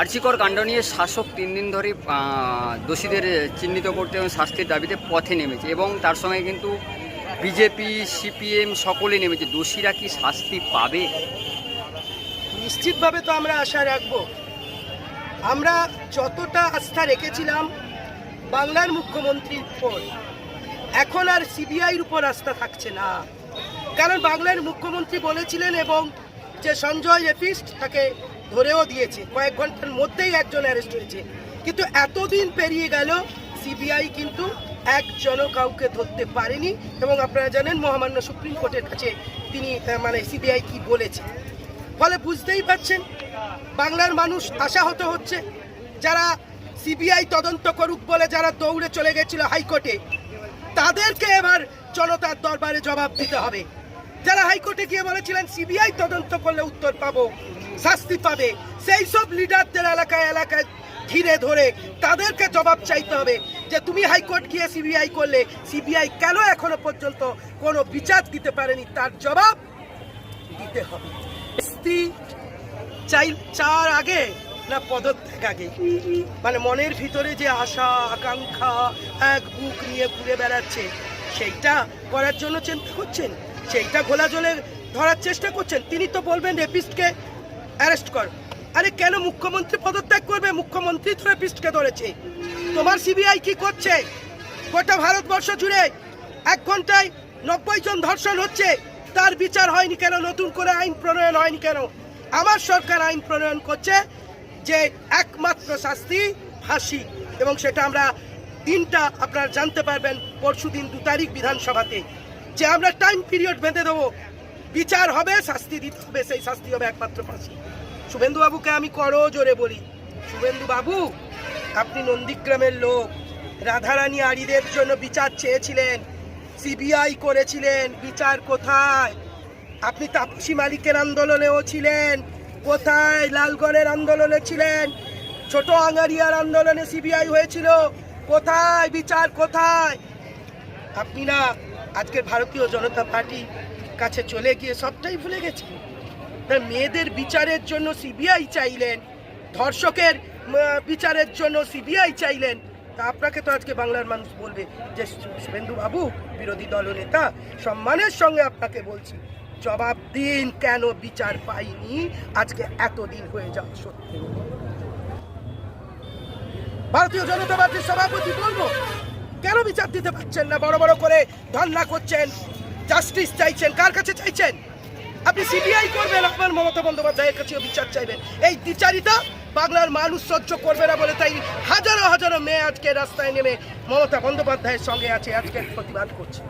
আর্চিকর কাণ্ড নিয়ে শাসক তিন দিন ধরে দোষীদের চিহ্নিত করতে এবং শাস্তির দাবিতে পথে নেমেছে এবং তার সঙ্গে কিন্তু বিজেপি, সিপিএম সকলে নেমেছে। দোষীরা কি শাস্তি পাবে? নিশ্চিতভাবে তো আমরা আশা রাখব। আমরা যতটা আস্থা রেখেছিলাম বাংলার মুখ্যমন্ত্রীর উপর, এখন আর সিবিআইর উপর আস্থা থাকছে না। কারণ বাংলার মুখ্যমন্ত্রী বলেছিলেন এবং যে সঞ্জয় রেপিস্ট তাকে ধরেও দিয়েছে। কয়েক ঘণ্টার মধ্যেই একজন অ্যারেস্ট হয়েছে। কিন্তু এতদিন পেরিয়ে গেল সিবিআই কিন্তু একজনও কাউকে ধরতে পারেনি এবং আপনারা জানেন, মহামান্য সুপ্রিম কোর্টের কাছে তিনি মানে সিবিআই কি বলেছে। ফলে বুঝতেই পারছেন, বাংলার মানুষ আশাহত হচ্ছে। যারা সিবিআই তদন্ত করুক বলে যারা দৌড়ে চলে গেছিল হাইকোর্টে, তাদেরকে এবার জনতার দরবারে জবাব দিতে হবে। যারা হাইকোর্টে গিয়ে বলেছিলেন সিবিআই তদন্ত করলে উত্তর পাবো শাস্তি পাবে। সেই সব লিডারদের এলাকায় এলাকায় ঘিরে ধরে তাদেরকে জবাব চাইতে হবে যে তুমি হাইকোর্ট গিয়ে সিবিআই করলে সিবিআই কেন এখনও পর্যন্ত কোনো বিচার দিতে পারেনি? তার জবাব দিতে হবে। চাই চার আগে না পদত্যাগ আগে? মানে মনের ভিতরে যে আশা, আকাঙ্ক্ষা, এক বুক নিয়ে ঘুরে বেড়াচ্ছে, সেইটা করার জন্য চিন্তা করছেন? সেইটা ঘোলা জলে ধরার চেষ্টা করছেন? তিনি তো বলবেন রেপিস্টকে অ্যারেস্ট কর। আরে কেন মুখ্যমন্ত্রী পদত্যাগ করবে? মুখ্যমন্ত্রী তো রেপিস্টকে ধরেছে। তোমার সিবিআই কি করছে? গোটা ভারতবর্ষ জুড়ে এক ঘন্টায় নব্বই জন ধর্ষণ হচ্ছে। তার বিচার হয়নি কেন? নতুন করে আইন প্রণয়ন হয়নি কেন? আমার সরকার আইন প্রণয়ন করছে যে একমাত্র শাস্তি ফাঁসি। এবং সেটা আমরা দিনটা আপনারা জানতে পারবেন পরশু দিন দু তারিখ বিধানসভাতে। যে আমরা টাইম পিরিয়ড বেঁধে দেবো। বিচার হবে, শাস্তি দিতে হবে, সেই শাস্তি হবে একমাত্র ফাঁসি। শুভেন্দু বাবুকে আমি করো জোরে বলি শুভেন্দু বাবু আপনি নন্দীগ্রামের লোক। রাধারানী আরিদের জন্য বিচার চেয়েছিলেন, সিবিআই করেছিলেন, বিচার কোথায়? আপনি তাপসী মালিকের আন্দোলনেও ছিলেন, কোথায় লালগড়ের আন্দোলনে ছিলেন? ছোট আঙ্গারিয়ার আন্দোলনে সিবিআই হয়েছিল, কোথায়? বিচার কোথায়? আপনি না, আজকের ভারতীয় জনতা পার্টি কাছে চলে গিয়ে সবটাই ভুলে গেছেন তা মেয়েদের বিচারের জন্য সিবিআই চাইলেন, ধর্ষকের বিচারের জন্য সিবিআই চাইলেন। তা আপনাকে তো আজকে বাংলার মানুষ বলবে যে শুভেন্দু বাবু বিরোধী দলনেতা, সম্মানের সঙ্গে আপনাকে বলছি, জবাব দিন কেন বিচার পাইনি? আজকে এতদিন হয়ে যাওয়া সত্যি ভারতীয় জনতা পার্টির সভাপতি বলব, কেন বিচার দিতে পারছেন না? বড় বড় করে ধর্ণা করছেন জাস্টিস চাইছেন, কার কাছে চাইছেন? আপনি সিবিআই করবেন, আপনার মমতা বন্দ্যোপাধ্যায়ের কাছে বিচার চাইবেন। এই বিচারিতা বাংলার মানুষ সহ্য করবে না বলে তাই হাজারো হাজারো মেয়ে আজকে রাস্তায় নেমে মমতা বন্দ্যোপাধ্যায়ের সঙ্গে আছে আজকে প্রতিবাদ করছে।